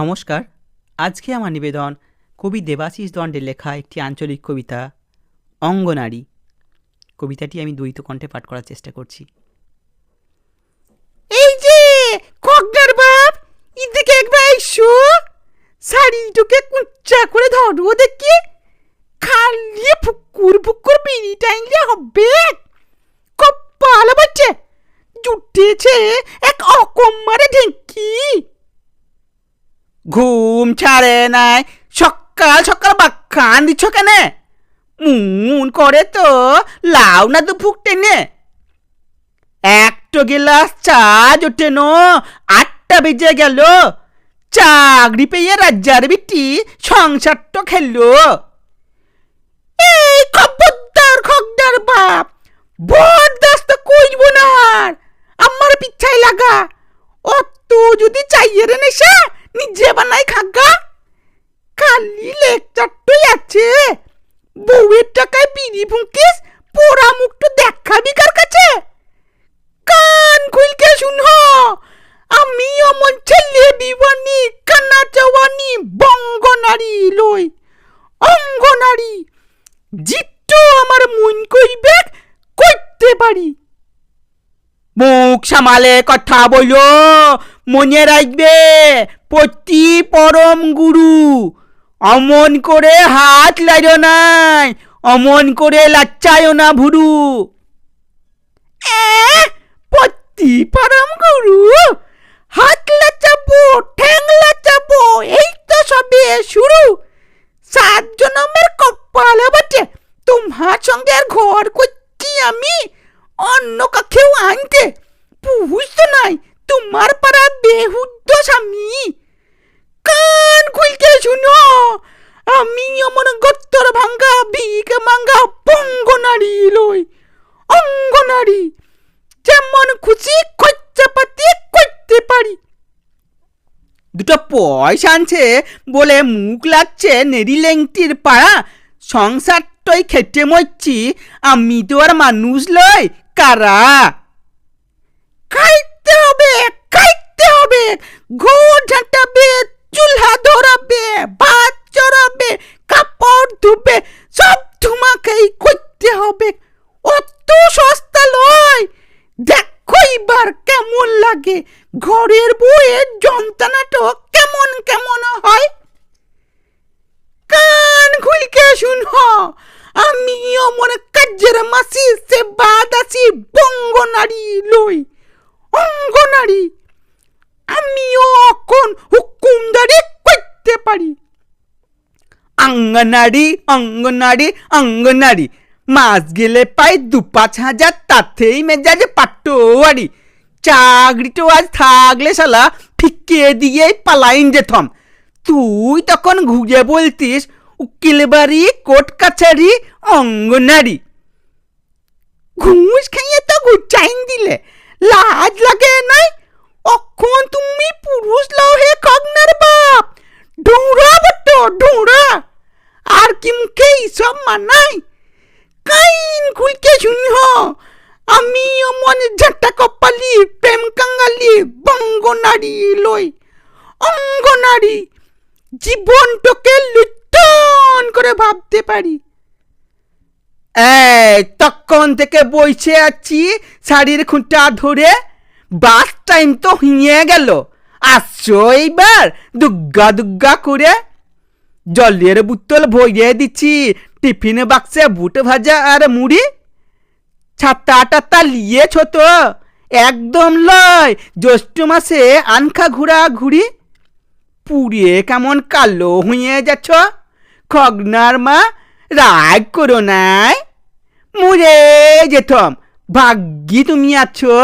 নমস্কার। আজকে আমার নিবেদন কবি দেবাশিস দণ্ডের লেখা একটি আঞ্চলিক কবিতা, অঙ্গনারী। কবিতাটি আমি দ্বৈত কণ্ঠে পাঠ করার চেষ্টা করছি। এই যে কগনার বাপ, এদিকে একবার এসো শাড়িটাকে কুচ্চা করে ধরো দেখি। খালি ফুকুর ফুকুর বিড়ি টাইলে হবে। কপাল বাচ্চে জুটেছে এক অকম্মারে ঢেঁকি। ঘুম ছাড়ে নাই। সকাল সকাল বাক্কান দিচ্ছ কেন? মুন করে তো, লাউ না তো ফুক টেনে। একটা গিলাস চা জোটে নো, আটটা বেজে গেল। চাকরি পেয়ে রাজ্জার বিটি সংসারটা খেললো এই খবরদার খগদার বাপ বরদাস্ত কইব না আর। আমার পিছাই লাগা। অত যদি চাইয়ে রে নেশা নিজে বানাই খাগা খালি লেকচারটাই আছে বউয়ের টাকায় বিড়ি ফুঁকিস পোড়া মুখটা দেখাবি কার কাছে কান খুলকে শুনহ আমি অমন ছেলে বিবানি কানা চাওয়ানি বঙ্গনারী লই অঙ্গনারী জিট্টু আমার মন কইবে করতে পারি। মুখ সামালে কথা বলো মনে রাখবে প্রতি পরম গুরু, অমন করে হাত লাইল নাই, অমন করে লাচ্চায় না ভুরু। পত্তি পরম গুরু, হাত লাচাবো ঠ্যাং লাচাবো এই তো সবে শুরু সাত জনমের কপাল বটে তোমার ঘর করছি আমি। অন্য কাকেও আনতে। বুঝতো নাই, তোমার পাড়া বেহুদ্দ স্বামী। কান খুলতে শুনো, আমি অমন গত্তর ভাঙ্গা ভিক মাঙ্গা পঙ্গনারী লই। অঙ্গ অঙ্গনারী, যেমন খুশি খরচা পাতি করতে পারি। দুটো পয়সা আনছে বলে মুখ লাগছে নেড়ি লেংটির পাড়া। সংসারটাই খেটে মরছি, আমি তো আর মানুষ লই, কারা? হবে হবে। ঝাঁটাবে, চুলহা ধরাবে ভাত চড়াবে, কাপড় ধুবে, সব তোমাকেই করতে হবে। অত সস্তা লয় দেখো এবার কেমন লাগে। ঘরের বউয়ের যন্ত্রণাটা কেমন কেমন হয়। কান খুলকে কাজের মাসি সে বাদ আছি বঙ্গনারী লই, অঙ্গনারী। আমিও এখন হুকুমদারি করতে পারি। অঙ্গনারী অঙ্গনারী অঙ্গনারী মাস গেলে পাই দু পাঁচ হাজার, তাতেই মেজাজ পাটোয়ারি। চাকরিটা আজ থাকলে শালা ফিকে দিয়ে পালাইন যেথম তুই তখন ঘুরে বলতিস, উকিল বাড়ি, কোর্ট কাছারি, অঙ্গনারী। দিলে? লাজ লাগে নাই? অখন তুমি পুরুষ লও হে কগনার বাপ। ডোঁরা বট্ট ডোঁরা আর কি মুখে মানাই? কাইন খুলকে শুনিহ। আমি অমন ঝাঁটা কপালি, প্রেম কাঙ্গালি বঙ্গনারী লই। অঙ্গনারী জীবনটাকে লুটন করে ভাবতে পারি। এই, তখন থেকে বইছে আছি শাড়ির খুঁটা ধরে। বাস টাইম তো হিয়ে গেল। আসছো এইবার দুগ্গা দুগ্গা করে। জলের বোতল ভরিয়ে দিচ্ছি, টিফিন বাক্সে বুট ভাজা আর মুড়ি। ছাতা টাতা লিয়েছ তো, একদম লয়, জ্যৈষ্ঠ মাসে আনখা ঘুরা ঘুরি পুড়িয়ে কেমন কালো হয়ে যাচ্ছ, খগনার মা, রাগ করো নাই। মুরে যেথম ভাগ্যি তুমি আছো?